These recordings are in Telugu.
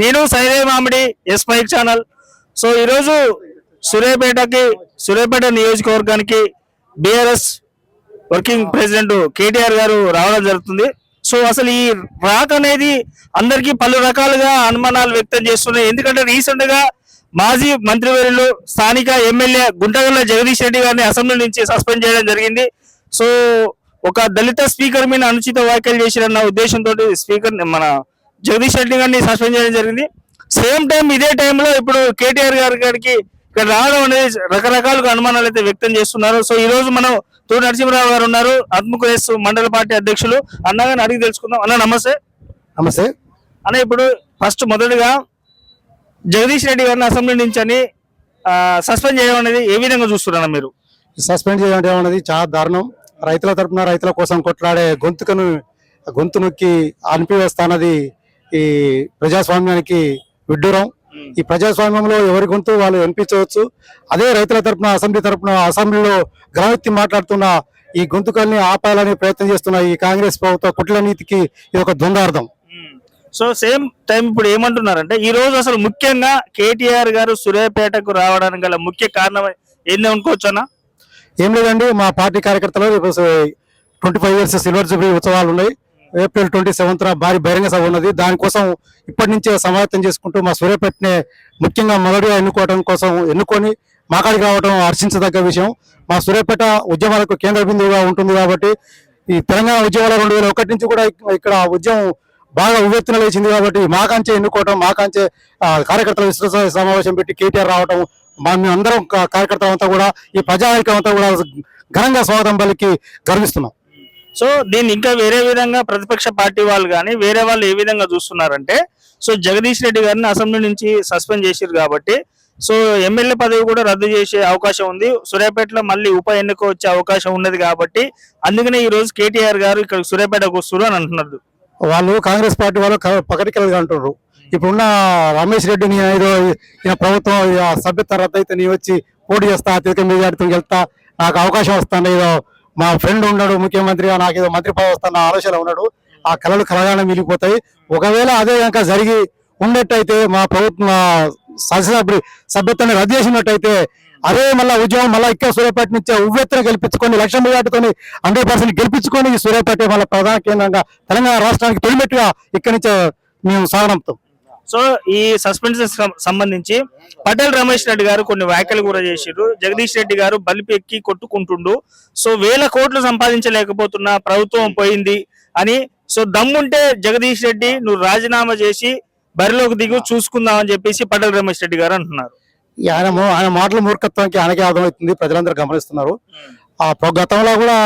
నేను సైదే మామిడి ఎస్ మైక్ ఛానల్. సో ఈరోజు సూర్యాపేటకి సూర్యాపేట నియోజకవర్గానికి బీఆర్ఎస్ వర్కింగ్ ప్రెసిడెంట్ కేటీఆర్ గారు రావడం జరుగుతుంది. సో అసలు ఈ రాక్ అనేది అందరికీ పలు రకాలుగా అనుమానాలు వ్యక్తం చేస్తున్నాయి. ఎందుకంటే రీసెంట్గా మాజీ మంత్రివర్యులు స్థానిక ఎమ్మెల్యే గుంటగల్ల జగదీష్ రెడ్డి గారిని అసెంబ్లీ నుంచి సస్పెండ్ చేయడం జరిగింది. సో ఒక దళిత స్పీకర్ మీద అనుచిత వ్యాఖ్యలు చేసిరన్న ఉద్దేశంతో స్పీకర్ మన జగదీష్ రెడ్డి గారిని సస్పెండ్ చేయడం జరిగింది. సేమ్ టైం ఇదే టైంలో ఇప్పుడు కేటీఆర్ గారి గారికి ఇక్కడ రావడం అనేది రకరకాలుగా అనుమానాలు అయితే వ్యక్తం చేస్తున్నారు. సో ఈ రోజు మనం తూరు నరసింహరావు గారు ఉన్నారు. ఆత్మకురేస్ మండల పార్టీ అధ్యక్షులు. అన్నగారిని అడిగి తెలుసుకుందాం. అన్న నమస్తే. నమస్తే. అన్న ఇప్పుడు ఫస్ట్ మొదటిగా జగదీష్ రెడ్డి గారిని అసెంబ్లీ నుంచి అని సస్పెండ్ చేయడం అనేది ఏ విధంగా చూస్తున్నారా మీరు? సస్పెండ్ చేయడం అనేది చాలా దారుణం. రైతుల తరపున రైతుల కోసం కొట్లాడే గొంతుకను గొంతు నొక్కి అనిపివేస్తానది ఈ ప్రజాస్వామ్యానికి విడ్డూరం. ఈ ప్రజాస్వామ్యంలో ఎవరి గొంతు వాళ్ళు వినిపించవచ్చు. అదే రైతుల తరపున అసెంబ్లీ తరపున అసెంబ్లీలో గ్రహెత్తి మాట్లాడుతున్న ఈ గొంతుకల్ని ఆపాలని ప్రయత్నం చేస్తున్న ఈ కాంగ్రెస్ ప్రభుత్వ కుట్ల నీతికి ఇది ఒక ద్వందార్థం సో సేమ్ టైం ఇప్పుడు ఏమంటున్నారంటే ఈ రోజు అసలు ముఖ్యంగా కేటీఆర్ గారు సూర్యాపేటకు రావడానికి గల ముఖ్య కారణం ఏంది అనుకోవచ్చు అన్న ఏం లేదండి మా పార్టీ కార్యకర్తలు twenty five years silver jubilee ఉత్సవాలు ఉన్నాయి. ఏప్రిల్ ట్వంటీ సెవెంత్ భారీ బహిరంగ సభ ఉన్నది. దానికోసం ఇప్పటి నుంచే సమాయత్తం చేసుకుంటూ మా సూర్యాపేటనే ముఖ్యంగా మొదటిగా ఎన్నుకోవడం కోసం ఎన్నుకొని మాకాడికి రావడం హర్షించదగ్గ విషయం. మా సూర్యాపేట ఉద్యమాలకు కేంద్ర బిందువుగా ఉంటుంది కాబట్టి ఈ తెలంగాణ ఉద్యమాల రెండు వేల ఒకటి నుంచి కూడా ఇక్కడ ఉద్యమం బాగా ఉవ్వెత్తున లేచింది కాబట్టి మాకాంచే ఎన్నుకోవడం మాకాంచే కాంచే కార్యకర్తల విస్తృత సమావేశం పెట్టి కేటీఆర్ రావడం మా అందరం కార్యకర్తలంతా కూడా ఈ ప్రజాైక్యం అంతా కూడా ఘనంగా స్వాగతం పలికి గర్విస్తున్నాం. సో దీన్ని ఇంకా వేరే విధంగా ప్రతిపక్ష పార్టీ వాళ్ళు కానీ వేరే వాళ్ళు ఏ విధంగా చూస్తున్నారంటే సో జగదీష్ రెడ్డి గారిని అసెంబ్లీ నుంచి సస్పెండ్ చేసిరు కాబట్టి సో ఎమ్మెల్యే పదవి కూడా రద్దు చేసే అవకాశం ఉంది. సూర్యాపేటలో మళ్ళీ ఉప ఎన్నిక వచ్చే అవకాశం ఉన్నది కాబట్టి అందుకనే ఈ రోజు కేటీఆర్ గారు ఇక్కడ సూర్యాపేటకు వస్తున్నారు అని అంటున్నారు. వాళ్ళు కాంగ్రెస్ పార్టీ వాళ్ళు క- పకటికలుగా అంటున్నారు ఇప్పుడున్న రమేష్ రెడ్డిని ఏదో ప్రభుత్వం సభ్యత రద్దు అయితే నీ వచ్చి పోటీ చేస్తా అత్యధిక మెజార్టీతో వెళ్తా నాకు అవకాశం వస్తాను ఏదో మా ఫ్రెండ్ ఉన్నాడు ముఖ్యమంత్రిగా నాకు ఏదో మంత్రి పదవి వస్తాను ఆలోచన ఉన్నాడు. ఆ కళలు కలగానే మిగిలిపోతాయి. ఒకవేళ అదే కనుక జరిగి ఉండేట్టయితే మా ప్రభుత్వం మా శాసనసభ్యుడి సభ్యత్వాన్ని రద్దు చేసినట్టయితే అదే మళ్ళీ ఉద్యమం మళ్ళీ ఇక్కడ సూర్యాపేట నుంచి ఉవ్వెత్తున గెలిపించుకొని లక్ష మెజార్టీతోని హండ్రెడ్ పర్సెంట్ గెలిపించుకొని సూర్యాపేట మళ్ళీ ప్రధాన కేంద్రంగా తెలంగాణ రాష్ట్రానికి తొలిమెట్టుగా ఇక్కడి నుంచే మేము సాగనంపుతాం. సో ఈ సస్పెన్షన్ సంబంధించి పటేల్ రమేష్ రెడ్డి గారు కొన్ని వ్యాఖ్యలు కూడా చేశారు జగదీష్ రెడ్డి గారు బలిపి ఎక్కి కొట్టుకుంటుండు. సో వేల కోట్లు సంపాదించలేకపోతున్నా ప్రభుత్వం పోయింది అని సో దమ్ముంటే జగదీష్ రెడ్డి నువ్వు రాజీనామా చేసి బరిలోకి దిగు చూసుకుందాం అని చెప్పేసి పటేల్ రమేష్ రెడ్డి గారు అంటున్నారు. ఈ ఆయన ఆయన మాటల మూర్ఖత్వానికి ఆయనకే అర్థమవుతుంది. ప్రజలందరూ గమనిస్తున్నారు. ఆ గతంలో కూడా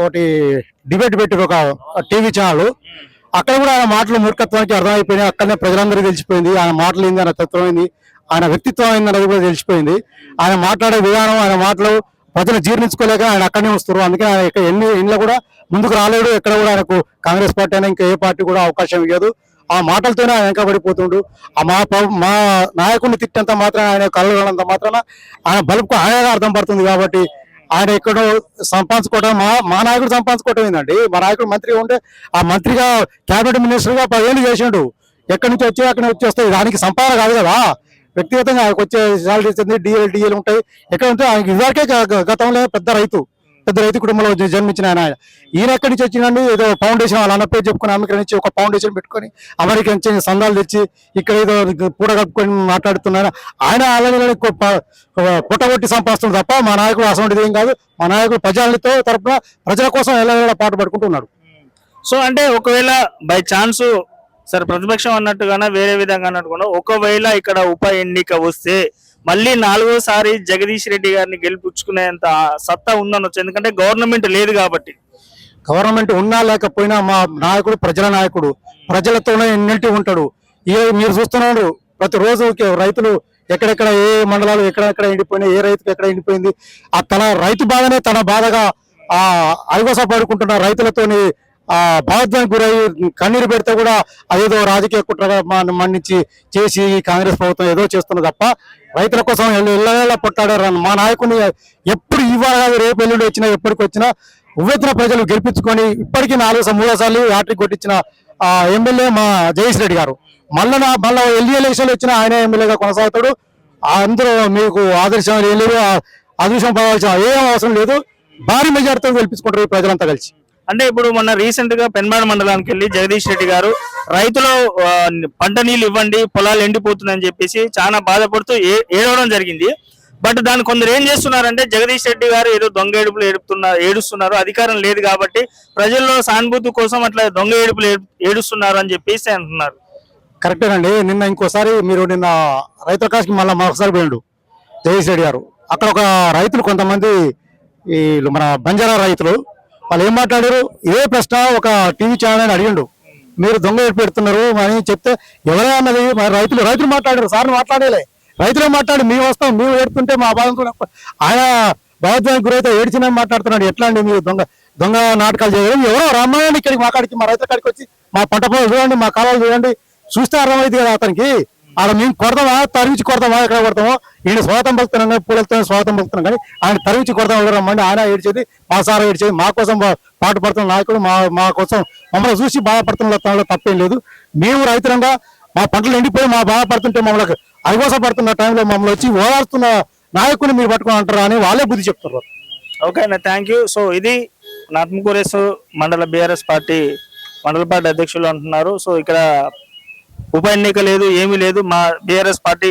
ఒకటి డిబేట్ పెట్టి ఒక టీవీ ఛానల్. అక్కడ కూడా ఆయన మాటలు మూర్ఖత్వానికి అర్థమైపోయినాయి. అక్కడనే ప్రజలందరికీ తెలిసిపోయింది. ఆయన మాటలు ఏంది? ఆయన తత్వం ఏంది? ఆయన వ్యక్తిత్వం ఏంది అనేది కూడా తెలిసిపోయింది. ఆయన మాట్లాడే విధానం ఆయన మాటలు ప్రజలు జీర్ణించుకోలేక ఆయన అక్కడనే వస్తారు అందుకే ఆయన ఎన్ని ఇంట్లో కూడా ముందుకు రాలేడు. ఎక్కడ కూడా ఆయనకు కాంగ్రెస్ పార్టీ అయినా ఇంకా ఏ పార్టీ కూడా అవకాశం ఇవ్వదు ఆ మాటలతోనే ఆయన వెనకబడిపోతుండు ఆ మా మా నాయకుడిని తిట్టంత మాత్రం ఆయన కలగడంత మాత్రాన ఆయన బలుపుకు ఆయనగా అర్థం పడుతుంది కాబట్టి ఆయన ఎక్కడో సంపాదించుకోవడం మా మా నాయకుడు సంపాదించుకోవటం ఏంటండి మా నాయకుడు మంత్రిగా ఉంటే ఆ మంత్రిగా క్యాబినెట్ మినిస్టర్గా పదిహేను చేసిండు. ఎక్కడి నుంచి వచ్చి అక్కడి నుంచి వస్తాయి దానికి సంపాదన కాదు కదా? వ్యక్తిగతంగా ఆయనకు వచ్చే సాలరీస్ డిఎల్ డిఎల్ ఉంటాయి. ఎక్కడ ఉంటే ఆయనకి ఇదివరకే గతంలో పెద్ద రైతు. పెద్ద రైతు కుటుంబంలో జన్మించిన ఆయన. ఈయన ఎక్కడి నుంచి వచ్చినండి? ఏదో ఫౌండేషన్ వాళ్ళ అన్న పేరు చెప్పుకుని అమెరికా నుంచి ఒక ఫౌండేషన్ పెట్టుకొని అమెరికా నుంచి సందాలు తెచ్చి ఇక్కడ ఏదో పూట కప్పుకొని మాట్లాడుతున్నారు ఆయన అలాగే పుట్టగొట్టి సంపాదిస్తుంది తప్ప మా నాయకుడు అసలు ఏం కాదు. మా నాయకుడు ప్రజలతో తరపున ప్రజల కోసం ఎలా పాటు పడుకుంటున్నాడు. సో అంటే ఒకవేళ బై ఛాన్స్ సరే ప్రతిపక్షం అన్నట్టుగానే వేరే విధంగా అన్నట్టుగా ఒకవేళ ఇక్కడ ఉప ఎన్నిక వస్తే మళ్ళీ నాలుగోసారి జగదీష్ రెడ్డి గారిని గెలిపించుకునేంత సత్తా ఉందనొచ్చు ఎందుకంటే గవర్నమెంట్ లేదు కాబట్టి. గవర్నమెంట్ ఉన్నా లేకపోయినా మా నాయకుడు ప్రజల నాయకుడు ప్రజలతోనే ఎన్నింటి ఉంటాడు. ఈ మీరు చూస్తున్నారు ప్రతిరోజు రైతులు ఎక్కడెక్కడ ఏ మండలాలు ఎక్కడెక్కడ ఎండిపోయినాయి ఏ రైతుకు ఎక్కడ ఎండిపోయింది ఆ తన రైతు బాధనే తన బాధగా ఆ అరిగోస పడుకుంటున్న రైతులతోని ఆ బాధ్యానికి గురై కన్నీరు పెడితే కూడా అదేదో రాజకీయ కుట్రగా మన్నించి చేసి ఈ కాంగ్రెస్ ప్రభుత్వం ఏదో చేస్తున్నది తప్ప రైతుల కోసం ఇళ్ళ పొట్టాడారు మా నాయకుని ఎప్పుడు ఇవాళ రేపు ఎల్లుండి వచ్చినా ఎప్పటికి వచ్చినా ఉవ్వెత్తిన ప్రజలు గెలిపించుకొని ఇప్పటికీ నాలుగు మూడోసార్లు హ్యాట్రిక్ కొట్టించిన ఆ ఎమ్మెల్యే మా జగదీష్ రెడ్డి గారు. మళ్ళా నా- మళ్ళా ఎల్డీ ఎలక్షన్ వచ్చిన ఆయన ఎమ్మెల్యేగా కొనసాగుతాడు. అందరూ మీకు ఆదర్శం లేదు ఆ అదృష్టం పడవలసిన ఏం అవసరం లేదు. భారీ మెజార్టీతో గెలిపించుకుంటారు ఈ ప్రజలంతా కలిసి. అంటే ఇప్పుడు మొన్న రీసెంట్గా పెన్మాడ మండలానికి వెళ్ళి జగదీష్ రెడ్డి గారు రైతులు పంట నీళ్ళు ఇవ్వండి పొలాలు ఎండిపోతుందని చెప్పేసి చాలా బాధపడుతూ ఏ- ఏడవడం జరిగింది. బట్ దాన్ని కొందరు ఏం చేస్తున్నారంటే జగదీష్ రెడ్డి గారు ఏదో దొంగ ఏడుపులు ఏడుపుతున్నారు ఏడుస్తున్నారు అధికారం లేదు కాబట్టి ప్రజల్లో సానుభూతి కోసం అట్లా దొంగ ఏడుపులు ఏడు- ఏడుస్తున్నారు అని చెప్పేసి అంటున్నారు. కరెక్టేనండి నిన్న ఇంకోసారి మీరు నిన్న రైతు కాశకి మళ్ళీ మరొకసారి పోయిండు జగదీష్ రెడ్డి గారు. అక్కడ ఒక రైతులు కొంతమంది ఈ మన బంజారా రైతులు వాళ్ళు ఏం మాట్లాడారు? ఏ ప్రశ్న ఒక టీవీ ఛానల్ అని అడిగిండు. మీరు దొంగ ఏర్పెడుతున్నారు అని చెప్తే ఎవరే అన్నది మరి రైతులు రైతులు మాట్లాడారు సార్ మాట్లాడేలే. రైతులే మాట్లాడి మేము వస్తాం మేము ఏడుతుంటే మా బాధతో ఆయన భావోద్వేగానికి గురైతే ఏడిచిన మాట్లాడుతున్నాడు. ఎట్లా అండి మీరు దొంగ దొంగ నాటకాలు చేయడం? ఎవరో రమ్మని ఇక్కడికి మా కాడికి మా రైతుల కాడికి వచ్చి మా పంట పొలం చూడండి మా కాలాలు చూడండి. చూస్తే అర్థమైంది కదా అతనికి. ఆడ మేము కొడతామా? తరివించి కొడతామా? ఎక్కడ కొడతామో? ఈయన స్వాతం పలుకుతున్నాం కానీ పూలతో స్వాతం పలుకుతున్నాం కానీ ఆయన తరివించి కొడతాం ఎవరు రమ్మండి ఆయన ఏడ్చేది మా సార్ ఏడ్చేది. మా కోసం బా- పడుతున్న నాయకుడు మా మా కోసం మమ్మల్ని చూసి బాధపడుతున్న తప్పేం లేదు. మేము రైతులంగా మా పంటలు ఎండిపోయి మా బాధపడుతుంటే మమ్మల్ని అరిగోస పడుతున్న టైంలో మమ్మల్ని వచ్చి ఓదార్స్తున్న నాయకుడిని మీరు పట్టుకొని అంటారా అని వాళ్ళే బుద్ధి చెప్తున్నారు. ఓకే అన్న థ్యాంక్ యూ సో ఇది నాత్మకూరేసు మండల బీఆర్ఎస్ పార్టీ మండల పార్టీ అధ్యక్షులు అంటున్నారు. సో ఇక్కడ ఉప ఎన్నిక లేదు ఏమీ లేదు. మా బీఆర్ఎస్ పార్టీ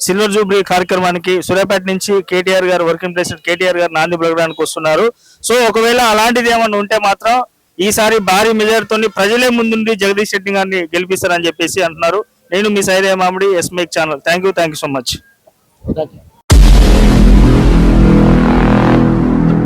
సిల్వర్ జూబ్లీ కార్యక్రమానికి సూర్యాపేట నుంచి కేటీఆర్ గారు వర్కింగ్ ప్రెసిడెంట్ కేటీఆర్ గారు నాంది పలకడానికి వస్తున్నారు. సో ఒకవేళ అలాంటిది ఏమన్నా ఉంటే మాత్రం ఈసారి భారీ మెజార్టీతో ప్రజలే ముందుండి జగదీష్ రెడ్డి గారిని గెలిపిస్తారని చెప్పేసి అంటున్నారు. నేను మీ సైదే మామిడి ఎస్మేక్ channel. Thank you thank you so much